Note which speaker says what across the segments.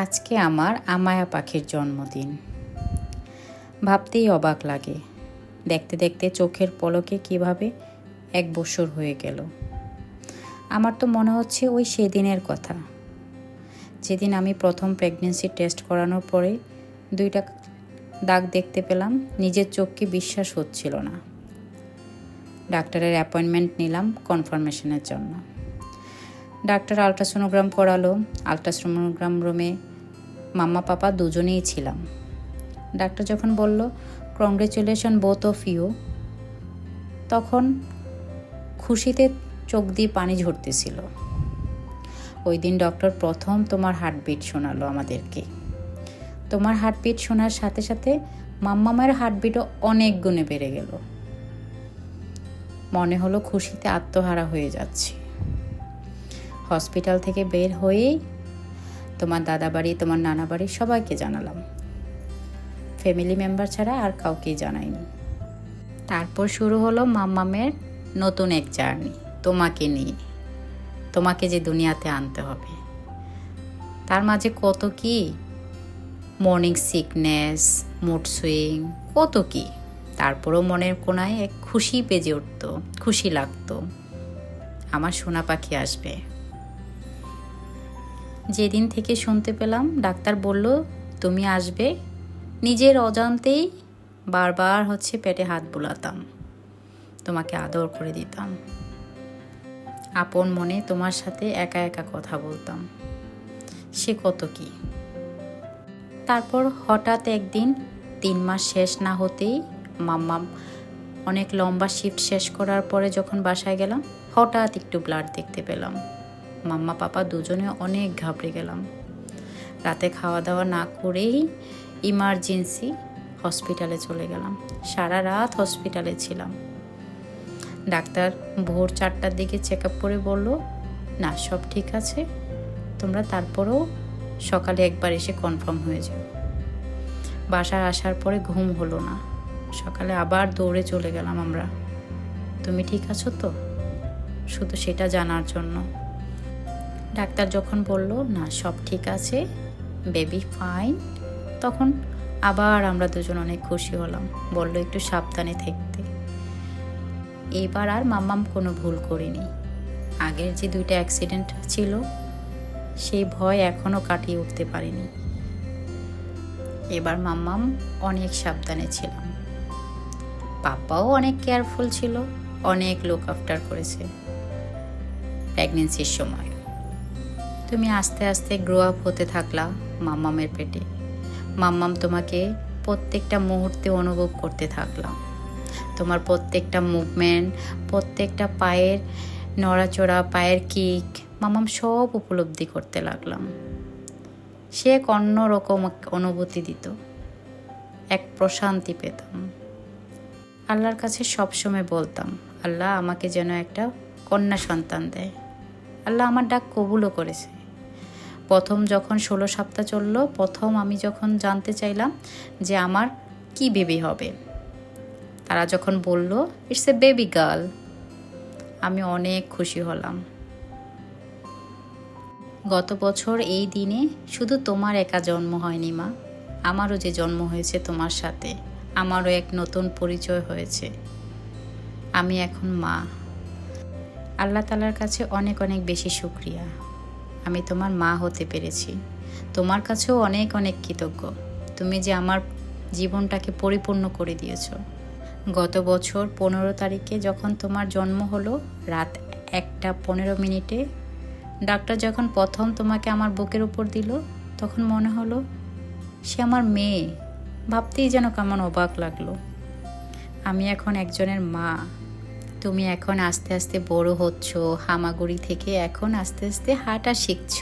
Speaker 1: আজকে আমার আমায়া পাখির জন্মদিন। ভাবতেই অবাক লাগে। দেখতে দেখতে চোখের পলকে কীভাবে এক বছর হয়ে গেল। আমার তো মনে হচ্ছে ওই সেদিনের কথা। যেদিন আমি প্রথম প্রেগনেন্সি টেস্ট করানোর পরে দুইটা দাগ দেখতে পেলাম, নিজের চোখকে বিশ্বাস হচ্ছিল না। ডাক্তারের অ্যাপয়েন্টমেন্ট নিলাম কনফার্মেশনের জন্য। ডাক্তার আলট্রাসোনোগ্রাম করালো। আলট্রাসোনোগ্রাম রুমে মাম্মা, পাপা দুজনেই ছিলাম। ডাক্তার যখন বলল কংগ্রেচুলেশন বোথ অফ ইউ তখন খুশিতে চোখ দিয়ে পানি ঝরতেছিল। ওই দিন ডক্টর প্রথম তোমার হার্টবিট শোনালো আমাদেরকে। তোমার হার্টবিট শোনার সাথে সাথে মাম্মামের হার্টবিটও অনেক গুণে বেড়ে গেল। মনে হলো খুশিতে আত্মহারা হয়ে যাচ্ছে। হসপিটাল থেকে বের হয়েই তোমার দাদা বাড়ি, তোমার নানা বাড়ি, সবাইকে জানালাম। ফ্যামিলি মেম্বার ছাড়া আর কাউকেই জানাইনি। তারপর শুরু হলো মাম্মামের নতুন এক জার্নি, তোমাকে নিয়ে। তোমাকে যে দুনিয়াতে আনতে হবে। তার মাঝে কত কি? মর্নিং সিকনেস মুড সুইং কত কি? তারপরও মনের কোনায় এক খুশি বেজে উঠতো, খুশি লাগতো। আমার সোনা পাখি আসবে। যেদিন থেকে শুনতে পেলাম, ডাক্তার বলল, তুমি আসবে। নিজের অজান্তেই বারবার হচ্ছে পেটে হাত বুলাতাম। তোমাকে আদর করে দিতাম। আপন মনে তোমার সাথে একা একা কথা বলতাম। সে কত কি? তারপর হঠাৎ একদিন তিন মাস শেষ না হতেই মাম্মা অনেক লম্বা শিফট শেষ করার পরে যখন বাসায় গেলাম, হঠাৎ একটু ব্লাড দেখতে পেলাম। মাম্মা, পাপা দুজনে অনেক ঘাবড়ে গেলাম। রাতে খাওয়া দাওয়া না করেই ইমার্জেন্সি হসপিটালে চলে গেলাম। সারা রাত হসপিটালে ছিলাম। ডাক্তার ভোর চারটার দিকে চেক আপ করে বলল, না, সব ঠিক আছে। তোমরা তারপরেও সকালে একবার এসে কনফার্ম হয়ে যাও। বাসায় আসার পরে ঘুম হলো না। সকালে আবার দৌড়ে চলে গেলাম আমরা। তুমি ঠিক আছো তো? শুধু সেটা জানার জন্য। ডাক্তার যখন বলল, না, সব ঠিক আছে বেবি ফাইন তখন আবার আমরা দুজন অনেক খুশি হলাম, বলল, একটু সাবধানে থাকতে। এবার আর মাম্মাম কোনো ভুল করিনি। আগের যে দুইটা অ্যাক্সিডেন্ট ছিল, সেই ভয় এখনও কাটিয়ে উঠতে পারিনি। এবার মাম্মাম অনেক সাবধানে ছিলাম পাপাও অনেক কেয়ারফুল ছিল, অনেক লুক আফটার করেছে। প্রেগনেন্সির সময়। তুমি আস্তে আস্তে গ্রো আপ হতে থাকলা মাম্মামের পেটে। মাম্মাম তোমাকে প্রত্যেকটা মুহূর্তে অনুভব করতে থাকলাম তোমার প্রত্যেকটা মুভমেন্ট প্রত্যেকটা পায়ের নড়াচড়া, পায়ের কিক মামাম সব উপলব্ধি করতে লাগলাম। সে এক অন্যরকম অনুভূতি দিত। এক প্রশান্তি পেতাম। আল্লাহর কাছে সবসময় বলতাম, আল্লাহ আমাকে যেন একটা কন্যা সন্তান দেয়। আল্লাহ আমার ডাক কবুলও করেছে। প্রথম যখন ষোলো সপ্তাহ চলল, প্রথম আমি যখন জানতে চাইলাম যে আমার কি বেবি হবে, তারা যখন বলল ইটস এ বেবি গার্ল আমি অনেক খুশি হলাম। গত বছর এই দিনে শুধু তোমার একা জন্ম হয়নি মা, আমারও যে জন্ম হয়েছে তোমার সাথে, আমারও এক নতুন পরিচয় হয়েছে। আমি এখন মা। আল্লাহ তালার কাছে অনেক অনেক বেশি শুক্রিয়া। আমি তোমার মা হতে পেরেছি। তোমার কাছেও অনেক অনেক কৃতজ্ঞ। তুমি যে আমার জীবনটাকে পরিপূর্ণ করে দিয়েছ। গত বছর পনেরো তারিখে যখন তোমার জন্ম হলো, রাত একটা পনেরো মিনিটে ডাক্তার যখন প্রথম তোমাকে আমার বুকের উপর দিল, তখন মনে হলো সে আমার মেয়ে। ভাবতেই যেন কেমন অবাক লাগল। আমি এখন একজনের মা। তুমি এখন আস্তে আস্তে বড় হচ্ছ, হামাগুড়ি থেকে এখন আস্তে আস্তে হাঁটা শিখছ।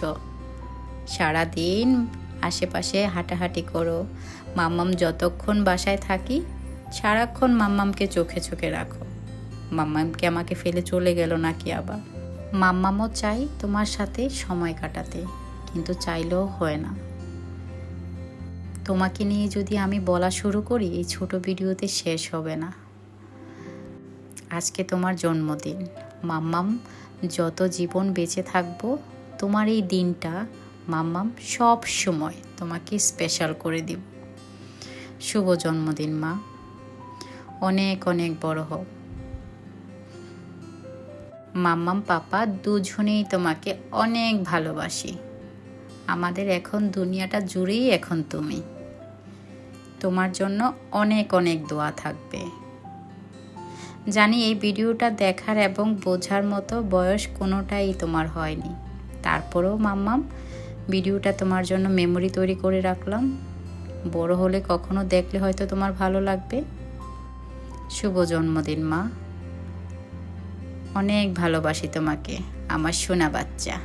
Speaker 1: সারাদিন আশেপাশে হাঁটাহাঁটি করো। মাম্মাম যতক্ষণ বাসায় থাকি, সারাক্ষণ মাম্মামকে চোখে চোখে রাখো। মাম্মামকে আমাকে ফেলে চলে গেল নাকি আবার? মাম্মামও চাই তোমার সাথে সময় কাটাতে, কিন্তু চাইলেও হয় না। তোমাকে নিয়ে যদি আমি বলা শুরু করি, এই ছোট ভিডিওতে শেষ হবে না। আজকে তোমার জন্মদিন। মাম্মাম, যত জীবন বেঁচে থাকব, তোমার এই দিনটা মাম্মাম সব সময় তোমাকে স্পেশাল করে দিব। শুভ জন্মদিন, মা। অনেক অনেক বড় হোক মাম্মাম, পাপা দুজনেই তোমাকে অনেক ভালোবাসি। আমাদের এখন দুনিয়াটা জুড়েই এখন তুমি। তোমার জন্য অনেক অনেক দোয়া থাকবে। জানি এই ভিডিওটা দেখার এবং বোঝার মতো বয়স কোনোটাই তোমার হয়নি। তারপরেও মাম্মাম, ভিডিওটা তোমার জন্য মেমোরি তৈরি করে রাখলাম। বড় হলে কখনো দেখলে হয়তো তোমার ভালো লাগবে। শুভ জন্মদিন, মা। অনেক ভালোবাসি তোমাকে, আমার সোনা বাচ্চা।